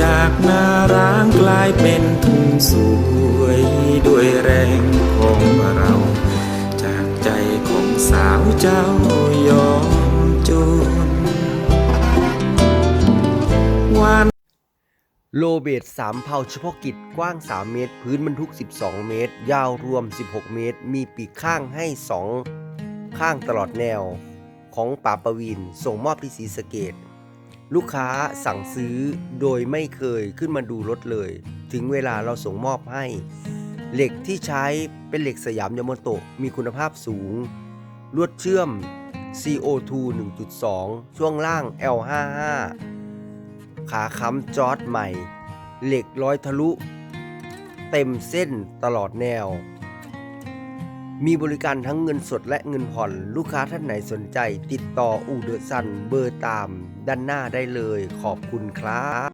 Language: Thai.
จากนาร้างกลายเป็นทุ่งสวย ด้วยแรงของเรา จากใจของสาวเจ้ายอมจนวานโลเบต3เผาเฉพาะกิจกว้าง 3 เมตร พื้นบรรทุก 12 เมตร ยาวรวม 16 เมตร มีปีกข้างให้ 2 ข้างตลอดแนว ของป่าประวินส่งมอบที่ศรีสะเกด ลูกค้าสั่งซื้อโดยไม่เคยขึ้นมาดูรถเลย ถึงเวลาเราส่งมอบให้ เหล็กที่ใช้เป็นเหล็กสยามยามาโตะมีคุณภาพสูง ลวดเชื่อม CO2 1.2 ช่วงล่าง L55 ขาค้ำจอดใหม่ เหล็กร้อยทะลุ เต็มเส้นตลอดแนว มีบริการทั้งเงินสดและเงินผ่อน ลูกค้าท่านไหนสนใจ ติดต่ออูเดอซันเบอร์ตาม ด้านหน้าได้เลย ขอบคุณครับ